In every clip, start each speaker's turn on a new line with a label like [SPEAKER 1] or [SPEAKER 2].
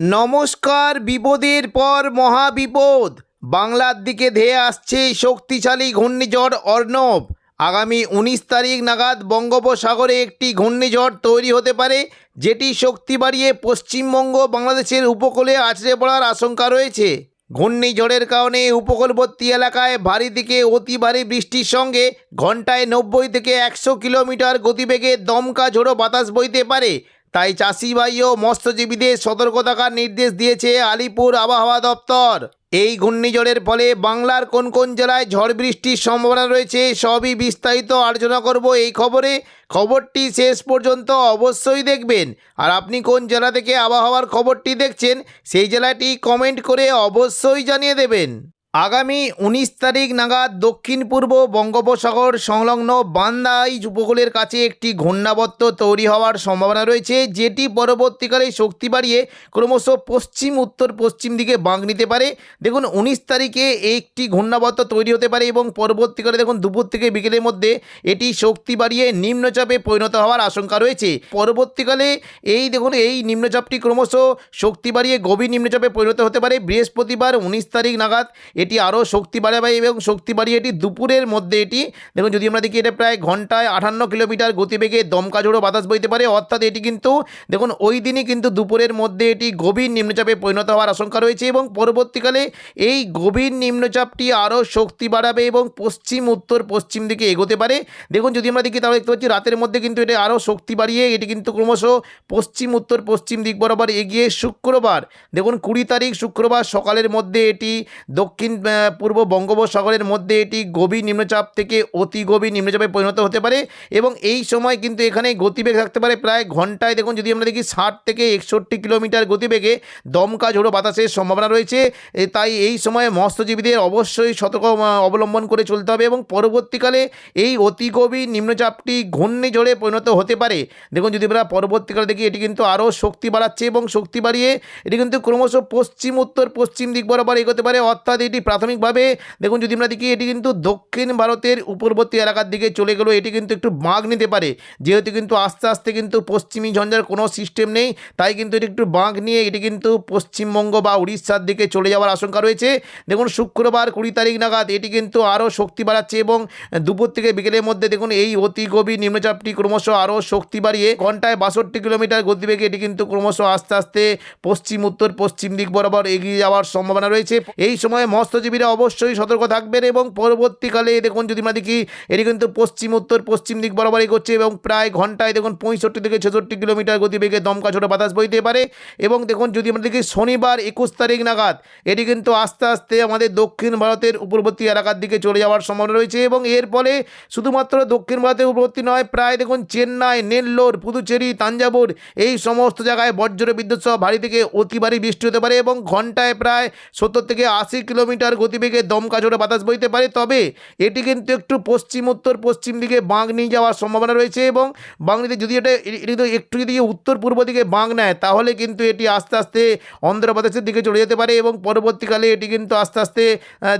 [SPEAKER 1] নমস্কার, বিপদের পর মহাবিপদ। বাংলার দিকে ধেয়ে আসছে শক্তিশালী ঘূর্ণিঝড় অর্ণব। আগামী উনিশ তারিখ নাগাদ বঙ্গোপসাগরে একটি ঘূর্ণিঝড় তৈরি হতে পারে, যেটি শক্তি বাড়িয়ে পশ্চিমবঙ্গ বাংলাদেশের উপকূলে আছড়ে পড়ার আশঙ্কা রয়েছে। ঘূর্ণিঝড়ের কারণে উপকূলবর্তী এলাকায় ভারী থেকে অতি ভারী বৃষ্টির সঙ্গে ঘন্টায় নব্বই থেকে একশো কিলোমিটার গতিবেগে দমকা ঝোড়ো বাতাস বইতে পারে। তাই চাষি ভাই ও মৎস্যজীবীদের সতর্ক থাকার নির্দেশ দিয়েছে আলিপুর আবহাওয়া দপ্তর। এই ঘূর্ণিঝড়ের ফলে বাংলার কোন কোন জেলায় ঝড় বৃষ্টির সম্ভাবনা রয়েছে সবই বিস্তারিত আলোচনা করব এই খবরে। খবরটি শেষ পর্যন্ত অবশ্যই দেখবেন। আর আপনি কোন জেলা থেকে আবহাওয়ার খবরটি দেখছেন সেই জেলাটি কমেন্ট করে অবশ্যই জানিয়ে দেবেন। আগামী উনিশ তারিখ নাগাদ দক্ষিণ পূর্ব বঙ্গোপসাগর সংলগ্ন বান্দাই উপকূলের কাছে একটি ঘূর্ণাবর্ত তৈরি হওয়ার সম্ভাবনা রয়েছে, যেটি পরবর্তীকালে শক্তি বাড়িয়ে ক্রমশ পশ্চিম, উত্তর, পশ্চিম দিকে বাঁক নিতে পারে। দেখুন, উনিশ তারিখে একটি ঘূর্ণাবর্ত তৈরি হতে পারে এবং পরবর্তীকালে দেখুন, দুপুর থেকে বিকেলের মধ্যে এটি শক্তি বাড়িয়ে নিম্নচাপে পরিণত হওয়ার আশঙ্কা রয়েছে। পরবর্তীকালে এই, দেখুন, এই নিম্নচাপটি ক্রমশ শক্তি বাড়িয়ে গভীর নিম্নচাপে পরিণত হতে পারে। বৃহস্পতিবার উনিশ তারিখ নাগাদ এটি আরও শক্তি বাড়াবে এবং শক্তি বাড়িয়ে এটি দুপুরের মধ্যে এটি, দেখুন যদি আমরা দেখি এটা প্রায় ঘন্টায় আটান্ন কিলোমিটার গতিবেগে দমকা ঝোড়ো বাতাস বইতে পারে, অর্থাৎ এটি কিন্তু, দেখুন ওই দিনই কিন্তু দুপুরের মধ্যে এটি গভীর নিম্নচাপে পরিণত হওয়ার আশঙ্কা রয়েছে এবং পরবর্তীকালে এই গভীর নিম্নচাপটি আরও শক্তি বাড়াবে এবং পশ্চিম, উত্তর, পশ্চিম দিকে এগোতে পারে। দেখুন যদি আমরা দেখি তাহলে দেখতে পাচ্ছি রাতের মধ্যে কিন্তু এটা আরও শক্তি বাড়িয়ে এটি কিন্তু ক্রমশ পশ্চিম, উত্তর, পশ্চিম দিক বরাবর এগিয়ে শুক্রবার, দেখুন কুড়ি তারিখ শুক্রবার সকালের মধ্যে এটি দক্ষিণ আহ, পূর্ব বঙ্গোপসাগরের মধ্যে এটি গভীর নিম্নচাপ থেকে অতি গভীর নিম্নচাপে পরিণত হতে পারে এবং এই সময় কিন্তু এখানে গতিবেগ থাকতে পারে প্রায় ঘন্টায়। দেখুন যদি আমরা দেখি ষাট থেকে একষট্টি কিলোমিটার গতিবেগে দমকা ঝোড়ো বাতাসের সম্ভাবনা রয়েছে। তাই এই সময় মৎস্যজীবীদের অবশ্যই সতর্ক অবলম্বন করে চলতে হবে এবং পরবর্তীকালে এই অতি গভীর নিম্নচাপটি ঘূর্ণিঝড়ে পরিণত হতে পারে। দেখুন যদি আমরা পরবর্তীকালে দেখি এটি কিন্তু আরও শক্তি বাড়াচ্ছে এবং শক্তি বাড়িয়ে এটি কিন্তু ক্রমশ পশ্চিম উত্তর পশ্চিম দিক বরাবর এগোতে পারে। অর্থাৎ এটি প্রাথমিকভাবে, দেখুন যদি আমরা দেখি, এটি কিন্তু দক্ষিণ ভারতের উপরবর্তী এলাকার দিকে চলে গেলেও এটি কিন্তু একটু বাঁক নিতে পারে। যেহেতু কিন্তু আস্তে আস্তে কিন্তু পশ্চিমী ঝঞ্ঝার কোনো সিস্টেম নেই, তাই কিন্তু এটি একটু বাঁক নিয়ে এটি কিন্তু পশ্চিমবঙ্গ বা উড়িষ্যার দিকে চলে যাওয়ার আশঙ্কা রয়েছে। দেখুন শুক্রবার কুড়ি তারিখ নাগাদ এটি কিন্তু আরও শক্তি বাড়াচ্ছে এবং দুপুর থেকে বিকেলের মধ্যে দেখুন এই অতি গভীর নিম্নচাপটি ক্রমশ আরও শক্তি বাড়িয়ে ঘন্টায় বাষট্টি কিলোমিটার গতিবেগে এটি কিন্তু ক্রমশ আস্তে আস্তে পশ্চিম, উত্তর, পশ্চিম দিক বরাবর এগিয়ে যাওয়ার সম্ভাবনা রয়েছে। এই সময় মৎস্যজীবীরা অবশ্যই সতর্ক থাকবেন এবং পরবর্তীকালে দেখুন যদি আমরা দেখি, এটি কিন্তু পশ্চিম, উত্তর, পশ্চিম দিক বরাবরই করছে এবং প্রায় ঘন্টায় দেখুন পঁয়ষট্টি থেকে ছেষট্টি কিলোমিটার গতিবেগে দমকা ছোটো বাতাস বইতে পারে এবং দেখুন যদি আমরা দেখি শনিবার একুশ তারিখ নাগাদ, এটি কিন্তু আস্তে আস্তে আমাদের দক্ষিণ ভারতের উপরবর্তী এলাকার দিকে চলে যাওয়ার সম্ভাবনা রয়েছে এবং এর ফলে শুধুমাত্র দক্ষিণ ভারতের উপরবর্তী নয়, প্রায় দেখুন চেন্নাই, নেল্লোর, পুদুচেরি, তাঞ্জাবুর এই সমস্ত জায়গায় বজ্র বিদ্যুৎ সহ ভারী থেকে অতি ভারী বৃষ্টি হতে পারে এবং ঘন্টায় প্রায় সত্তর থেকে আশি কিলোমিটার গতিবেগে দমকা ঝোড়ো বাতাস বইতে পারে, তবে এটি কিন্তু একটু পশ্চিম উত্তর, পশ্চিম দিকে বাঁক নিয়ে যাওয়ার সম্ভাবনা রয়েছে এবং বাংলাতে যদি এটা এটি একটু যদি উত্তর পূর্ব দিকে বাঁক নেয়, তাহলে কিন্তু এটি আস্তে আস্তে অন্ধ্রপ্রদেশের দিকে চলে যেতে পারে এবং পরবর্তীকালে এটি কিন্তু আস্তে আস্তে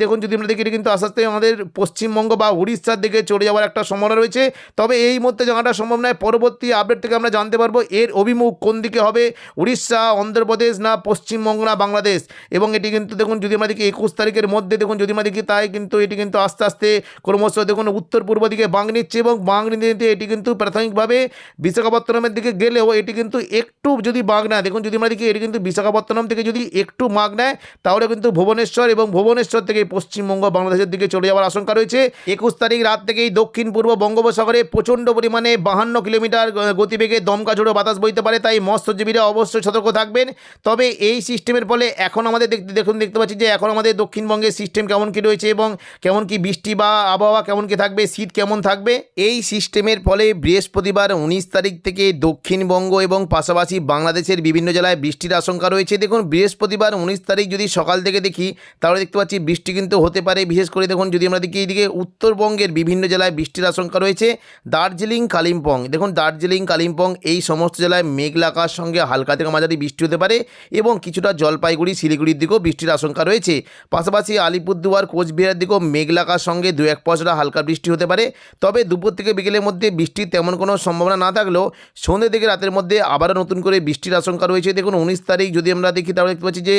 [SPEAKER 1] দেখুন যদি আমরা দেখি এটি কিন্তু আস্তে আস্তে আমাদের পশ্চিমবঙ্গ বা উড়িষ্যার দিকে চলে যাওয়ার একটা সম্ভাবনা রয়েছে। তবে এই মুহূর্তে জানাটা সম্ভব নয়, পরবর্তী আপডেট থেকে আমরা জানতে পারব এর অভিমুখ কোন দিকে হবে উড়িষ্যা, অন্ধ্রপ্রদেশ না পশ্চিমবঙ্গ না বাংলাদেশ। এবং এটি কিন্তু দেখুন যদি আমরা দেখি একুশ তারিখের মধ্যে দেখুন যদি আমরা তাই কিন্তু এটি কিন্তু আস্তে আস্তে ক্রমশ দেখুন উত্তর পূর্ব দিকে বাঁক নিচ্ছে এবং বাঁক নিতে এটি কিন্তু প্রাথমিকভাবে বিশাখাপত্তনমের দিকে গেলেও এটি কিন্তু একটু যদি বাঁক নেয়, দেখুন যদি আমরা এটি কিন্তু বিশাখাপত্তনম থেকে যদি একটু মাগ নেয়, তাহলে কিন্তু ভুবনেশ্বর এবং ভুবনেশ্বর থেকে পশ্চিমবঙ্গ বাংলাদেশের দিকে চলে যাওয়ার আশঙ্কা রয়েছে। একুশ তারিখ রাত থেকেই দক্ষিণ পূর্ব বঙ্গোপসাগরে প্রচণ্ড পরিমাণে বাহান্ন কিলোমিটার গতিবেগে দমকা ঝোড়ো বাতাস বইতে পারে, তাই মৎস্যজীবীরা অবশ্যই সতর্ক থাকবেন। তবে এই সিস্টেমের ফলে এখন আমাদের দেখতে দেখুন, দেখতে পাচ্ছি যে এখন আমাদের দক্ষিণবঙ্গের সিস্টেম কেমন কী রয়েছে এবং কেমন কি বৃষ্টি বা আবহাওয়া কেমন কি থাকবে, শীত কেমন থাকবে, এই সিস্টেমের ফলে বৃহস্পতিবার উনিশ তারিখ থেকে দক্ষিণবঙ্গ এবং পাশাপাশি বাংলাদেশের বিভিন্ন জেলায় বৃষ্টির আশঙ্কা রয়েছে। দেখুন, বৃহস্পতিবার উনিশ তারিখ যদি সকাল থেকে দেখি, তাহলে দেখতে পাচ্ছি বৃষ্টি কিন্তু হতে পারে। বিশেষ করে দেখুন, যদি আমরা দেখি এইদিকে উত্তরবঙ্গের বিভিন্ন জেলায় বৃষ্টির আশঙ্কা রয়েছে। দার্জিলিং, কালিম্পং, দেখুন, দার্জিলিং, কালিম্পং এই সমস্ত জেলায় মেঘলা আকাশ সঙ্গে হালকা থেকে মাঝারি বৃষ্টি হতে পারে এবং কিছুটা জলপাইগুড়ি, শিলিগুড়ির দিকেও বৃষ্টির আশঙ্কা রয়েছে। পাশাপাশি আলিপুরদুয়ার, কোচবিহারের দিকেও মেঘলাকার সঙ্গে দু এক পশলা হালকা বৃষ্টি হতে পারে। তবে দুপুর থেকে বিকেলের মধ্যে বৃষ্টির তেমন কোনো সম্ভাবনা না থাকলেও সন্ধ্যে থেকে রাতের মধ্যে আবারও নতুন করে বৃষ্টির আশঙ্কা রয়েছে। দেখুন, উনিশ তারিখ যদি আমরা দেখি, তাহলে দেখতে পাচ্ছি যে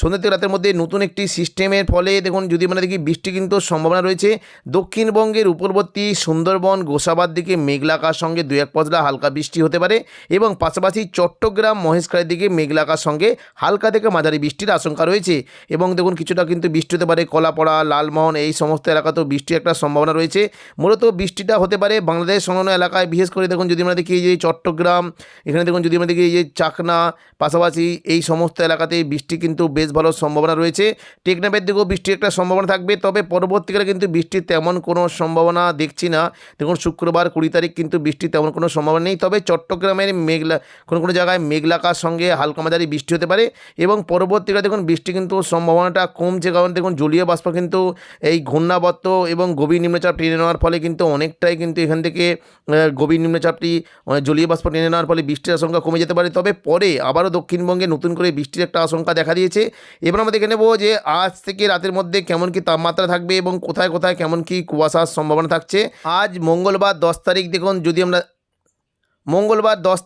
[SPEAKER 1] সন্ধ্যে থেকে রাতের মধ্যে নতুন একটি সিস্টেমের ফলে দেখুন, যদি আমরা দেখি, বৃষ্টি কিন্তু সম্ভাবনা রয়েছে। দক্ষিণবঙ্গের উপরবর্তী সুন্দরবন, গোসাবার দিকে মেঘলাকার সঙ্গে দু এক পশলা হালকা বৃষ্টি হতে পারে এবং পাশাপাশি চট্টগ্রাম, মহেশখালীর দিকে মেঘলাকার সঙ্গে হালকা থেকে মাঝারি বৃষ্টির আশঙ্কা রয়েছে। এবং দেখুন, কিছুটা কিন্তু বৃষ্টি হতে পারে কলাপড়া, লালমোহন এই সমস্ত এলাকাতেও বৃষ্টির একটা সম্ভাবনা রয়েছে। মূলত বৃষ্টিটা হতে পারে বাংলাদেশ সংলগ্ন এলাকায়। বিশেষ করে দেখুন যদি আমরা দেখি যে চট্টগ্রাম, এখানে দেখুন যদি আমরা দেখি যে চাকনা, পাশাপাশি এই সমস্ত এলাকাতে বৃষ্টি কিন্তু বেশ ভালো সম্ভাবনা রয়েছে। টেকনাফের দিকেও বৃষ্টির একটা সম্ভাবনা থাকবে, তবে পরবর্তীকালে কিন্তু বৃষ্টির তেমন কোনো সম্ভাবনা দেখছি না। দেখুন শুক্রবার কুড়ি তারিখ কিন্তু বৃষ্টির তেমন কোনো সম্ভাবনা নেই, তবে চট্টগ্রামের মেঘলা, কোনো কোনো জায়গায় মেঘলাকার সঙ্গে হালকা মাঝারি বৃষ্টি হতে পারে। এবং পরবর্তীকালে দেখুন বৃষ্টি কিন্তু সম্ভাবনাটা কমছে কারণ দেখুন, জলীয় বাষ্প কিন্তু এই ঘূর্ণাবর্ত এবং গভীর নিম্নচাপ টেনে নেওয়ার ফলে কিন্তু অনেকটাই কিন্তু এখান থেকে গভীর নিম্নচাপটি জলীয় বাষ্প টেনে নেওয়ার ফলে বৃষ্টির আশঙ্কা কমে যেতে পারে। তবে পরে আবারও দক্ষিণবঙ্গে নতুন করে বৃষ্টির একটা আশঙ্কা দেখা দিয়েছে। এবার আমরা দেখে নেব যে আজ থেকে রাতের মধ্যে কেমন কি তাপমাত্রা থাকবে এবং কোথায় কোথায় কেমন কি কুয়াশার সম্ভাবনা থাকছে। আজ মঙ্গলবার দশ তারিখ দেখুন, যদি আমরা মঙ্গলবার দশ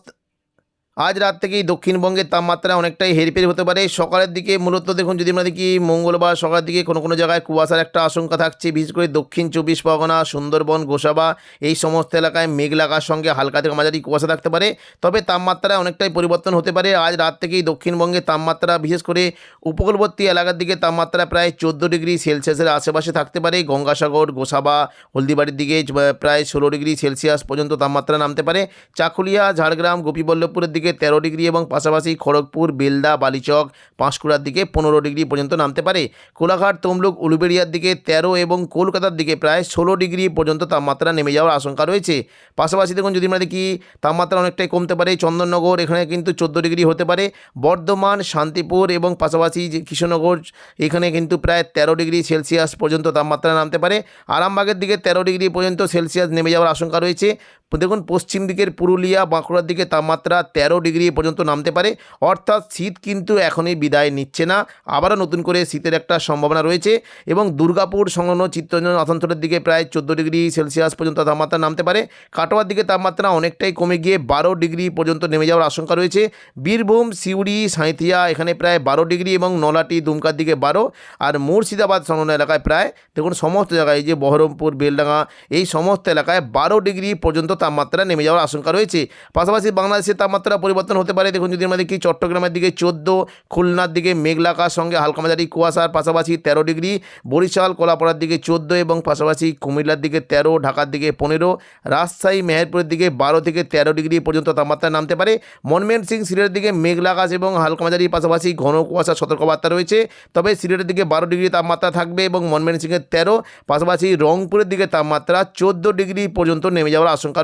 [SPEAKER 1] আজ রাত থেকেই দক্ষিণবঙ্গের তাপমাত্রা অনেকটাই হেরফের হতে পারে। সকালের দিকে মূলত দেখুন, যদি আমরা দেখি মঙ্গলবার সকালের দিকে কোনো কোনো জায়গায় কুয়াশার একটা আশঙ্কা থাকছে, বিশেষ করে দক্ষিণ চব্বিশ পরগনা, সুন্দরবন, গোসাবা, এই সমস্ত এলাকায় মেঘ লাগার সঙ্গে হালকা থেকে মাঝারি কুয়াশা থাকতে পারে। তবে তাপমাত্রায় অনেকটাই পরিবর্তন হতে পারে। আজ রাত থেকেই দক্ষিণবঙ্গের তাপমাত্রা, বিশেষ করে উপকূলবর্তী এলাকার দিকে তাপমাত্রা প্রায় চোদ্দ ডিগ্রি সেলসিয়াসের আশেপাশে থাকতে পারে। গঙ্গাসাগর, গোসাবা, হলদিবাড়ির দিকে প্রায় ষোলো ডিগ্রি সেলসিয়াস পর্যন্ত তাপমাত্রা নামতে পারে। চাকুলিয়া, ঝাড়গ্রাম, গোপীবল্লভপুরের দিকে তেরো ডিগ্রি এবং পাশাপাশি খড়গপুর, বেলদা, বালিচক, পাঁশকুড়ার দিকে পনেরো ডিগ্রি পর্যন্ত নামতে পারে। কোলাঘাট, তমলুক, উলুবেড়িয়ার দিকে তেরো এবং কলকাতার দিকে প্রায় ষোলো ডিগ্রি পর্যন্ত তাপমাত্রা নেমে যাওয়ার আশঙ্কা রয়েছে। পাশাপাশি দেখুন, যদি আমরা দেখি, তাপমাত্রা অনেকটাই কমতে পারে। চন্দননগর, এখানে কিন্তু চোদ্দ ডিগ্রি হতে পারে। বর্ধমান, শান্তিপুর এবং পাশাপাশি যে কৃষ্ণনগর, এখানে কিন্তু প্রায় তেরো ডিগ্রি সেলসিয়াস পর্যন্ত তাপমাত্রা নামতে পারে। আরামবাগের দিকে তেরো ডিগ্রি পর্যন্ত সেলসিয়াস নেমে যাওয়ার আশঙ্কা রয়েছে। দেখুন, পশ্চিম দিকের পুরুলিয়া, বাঁকুড়ার দিকে তাপমাত্রা তেরো ডিগ্রি পর্যন্ত নামতে পারে। অর্থাৎ শীত কিন্তু এখনই বিদায় নিচ্ছে না। আবারও নতুন করে শীতের একটা সম্ভাবনা রয়েছে এবং দুর্গাপুর সংলগ্ন চিত্তরঞ্জন আসানসোলের দিকে প্রায় চোদ্দ ডিগ্রি সেলসিয়াস পর্যন্ত তাপমাত্রা নামতে পারে। কাটোয়ার দিকে তাপমাত্রা অনেকটাই কমে গিয়ে বারো ডিগ্রি পর্যন্ত নেমে যাওয়ার আশঙ্কা রয়েছে। বীরভূম, সিউড়ি, সাঁইথিয়া এখানে প্রায় বারো ডিগ্রি এবং নলাটি, দুমকার দিকে বারো। আর মুর্শিদাবাদ সংলগ্ন এলাকায় প্রায়, দেখুন, সমস্ত জায়গায় যে বহরমপুর, বেলডাঙ্গা, এই সমস্ত এলাকায় বারো ডিগ্রি পর্যন্ত তাপমাত্রা নেমে যাওয়ার আশঙ্কা রয়েছে। পাশাপাশি বাংলাদেশের তাপমাত্রা পরিবর্তন হতে পারে। দেখুন, যদি আমরা দেখি চট্টগ্রামের দিকে চোদ্দ, খুলনার দিকে মেঘলাকার সঙ্গে হালকা মাঝারি কুয়াশার পাশাপাশি তেরো ডিগ্রি, বরিশাল, কলাপাড়ার দিকে চোদ্দ এবং পাশাপাশি কুমিল্লার দিকে তেরো, ঢাকার দিকে পনেরো, রাজশাহী, মেহেরপুরের দিকে বারো থেকে তেরো ডিগ্রি পর্যন্ত তাপমাত্রা নামতে পারে। মনমেন সিং সিলেটের দিকে মেঘলা আকাশ এবং হালকা মাঝারি পাশাপাশি ঘন কুয়াশার সতর্কবার্তা রয়েছে। তবে সিলেটের দিকে বারো ডিগ্রি তাপমাত্রা থাকবে এবং মনমেন সিংয়ের তেরো, পাশাপাশি রংপুরের দিকে তাপমাত্রা চোদ্দ ডিগ্রি পর্যন্ত নেমে যাওয়ার আশঙ্কা